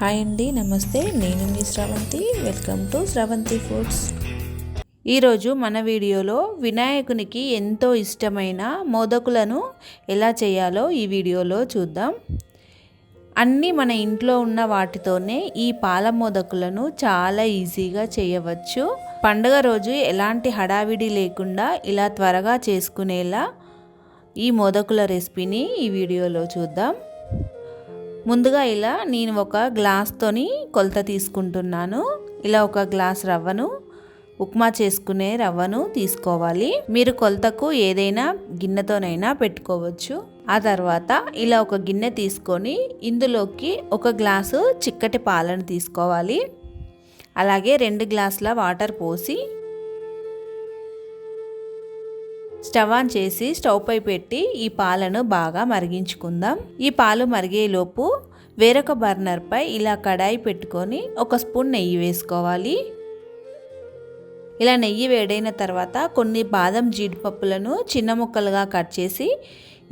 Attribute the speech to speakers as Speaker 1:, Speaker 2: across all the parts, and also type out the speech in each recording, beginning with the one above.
Speaker 1: Hi అండి నమస్తే. నేను మీ Sravanthi. Welcome to Sravanthi foods ఈరోజు మన వీడియోలో వినాయకునికి ఎంతో ఇష్టమైన మోదకులను ఎలా చేయాలో ఈ వీడియోలో చూద్దాం. అన్నీ మన ఇంట్లో ఉన్న వాటితోనే ఈ పాల మోదకులను చాలా ఈజీగా చేయవచ్చు. పండుగ రోజు ఎలాంటి హడావిడి లేకుండా ఇలా త్వరగా చేసుకునేలా ఈ మోదకుల రెసిపీని ఈ వీడియోలో చూద్దాం. ముందుగా ఇలా నేను ఒక గ్లాస్తోని కొలత తీసుకుంటున్నాను. ఇలా ఒక గ్లాస్ రవ్వను ఉప్మా చేసుకునే రవ్వను తీసుకోవాలి. మీరు కొలతకు ఏదైనా గిన్నెతోనైనా పెట్టుకోవచ్చు. ఆ తర్వాత ఇలా ఒక గిన్నె తీసుకొని ఇందులోకి ఒక గ్లాసు చిక్కటి పాలను తీసుకోవాలి. అలాగే రెండు గ్లాసుల వాటర్ పోసి స్టవ్ ఆన్ చేసి స్టవ్ పై పెట్టి ఈ పాలను బాగా మరిగించుకుందాం. ఈ పాలు మరిగేలోపు వేరొక బర్నర్పై ఇలా కడాయి పెట్టుకొని ఒక స్పూన్ నెయ్యి వేసుకోవాలి. ఇలా నెయ్యి వేడైన తర్వాత కొన్ని బాదం జీడిపప్పులను చిన్న ముక్కలుగా కట్ చేసి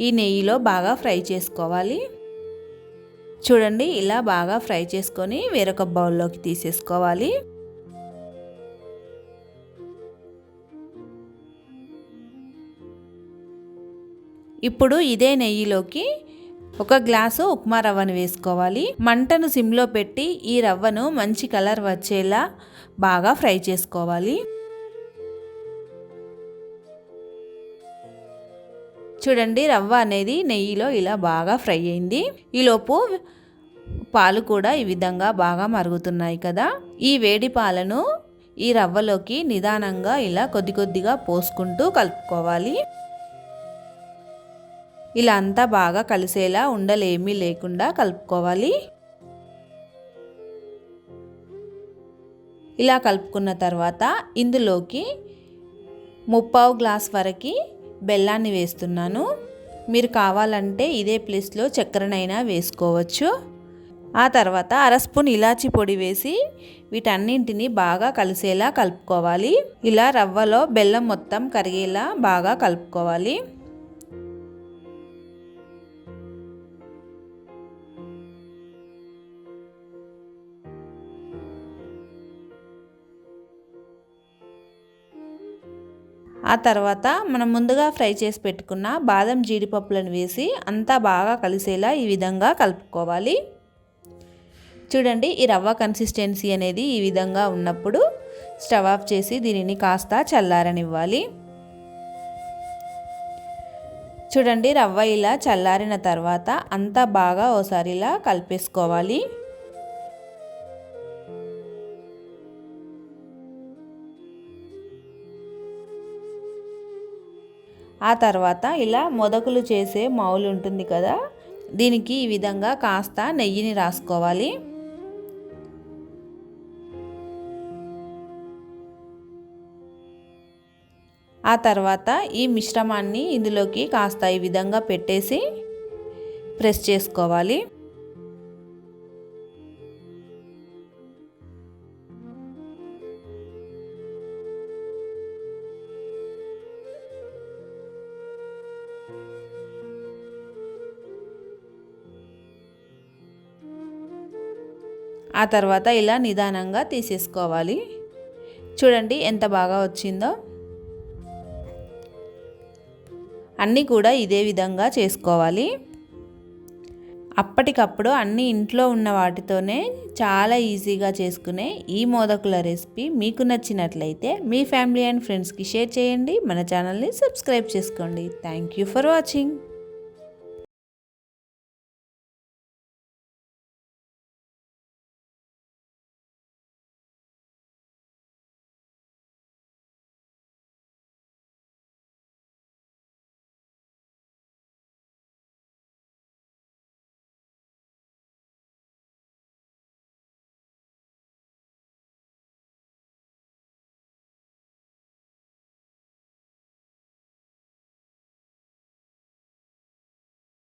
Speaker 1: ఈ నెయ్యిలో బాగా ఫ్రై చేసుకోవాలి. చూడండి ఇలా బాగా ఫ్రై చేసుకొని వేరొక బౌల్లోకి తీసేసుకోవాలి. ఇప్పుడు ఇదే నెయ్యిలోకి ఒక గ్లాసు ఉప్మా రవ్వను వేసుకోవాలి. మంటను సిమ్లో పెట్టి ఈ రవ్వను మంచి కలర్ వచ్చేలా బాగా ఫ్రై చేసుకోవాలి. చూడండి రవ్వ అనేది నెయ్యిలో ఇలా బాగా ఫ్రై అయింది. ఈలోపు పాలు కూడా ఈ విధంగా బాగా మరుగుతున్నాయి కదా. ఈ వేడి పాలను ఈ రవ్వలోకి నిదానంగా ఇలా కొద్ది కొద్దిగా పోసుకుంటూ కలుపుకోవాలి. ఇలా అంతా బాగా కలిసేలా ఉండలేమీ లేకుండా కలుపుకోవాలి. ఇలా కలుపుకున్న తర్వాత ఇందులోకి ముప్పావు గ్లాస్ వరకు బెల్లాన్ని వేస్తున్నాను. మీరు కావాలంటే ఇదే ప్లేస్లో చక్కెరనైనా వేసుకోవచ్చు. ఆ తర్వాత అర స్పూన్ ఇలాచి పొడి వేసి వీటన్నింటినీ బాగా కలిసేలా కలుపుకోవాలి. ఇలా రవ్వలో బెల్లం మొత్తం కరిగేలా బాగా కలుపుకోవాలి. ఆ తర్వాత మనం ముందుగా ఫ్రై చేసి పెట్టుకున్న బాదం జీడిపప్పులను వేసి అంతా బాగా కలిసేలా ఈ విధంగా కలుపుకోవాలి. చూడండి ఈ రవ్వ కన్సిస్టెన్సీ అనేది ఈ విధంగా ఉన్నప్పుడు స్టవ్ ఆఫ్ చేసి దీనిని కాస్త చల్లారనివ్వాలి. చూడండి రవ్వ ఇలా చల్లారిన తర్వాత అంతా బాగా ఓసారి ఇలా కలిపేసుకోవాలి. ఆ తర్వాత ఇలా మొదకులు చేసే మౌలు ఉంటుంది కదా దీనికి ఈ విధంగా కాస్త నెయ్యిని రాసుకోవాలి. ఆ తర్వాత ఈ మిశ్రమాన్ని ఇందులోకి కాస్త ఈ విధంగా పెట్టేసి ప్రెస్ చేసుకోవాలి. ఆ తర్వాత ఇలా నిదానంగా తీసేసుకోవాలి. చూడండి ఎంత బాగా వచ్చిందో. అన్నీ కూడా ఇదే విధంగా చేసుకోవాలి. అప్పటికప్పుడు అన్ని ఇంట్లో ఉన్న వాటితోనే చాలా ఈజీగా చేసుకునే ఈ మోదకుల రెసిపీ మీకు నచ్చినట్లయితే మీ ఫ్యామిలీ అండ్ ఫ్రెండ్స్కి షేర్ చేయండి. మన ఛానల్ని సబ్స్క్రైబ్ చేసుకోండి. Thank you for watching.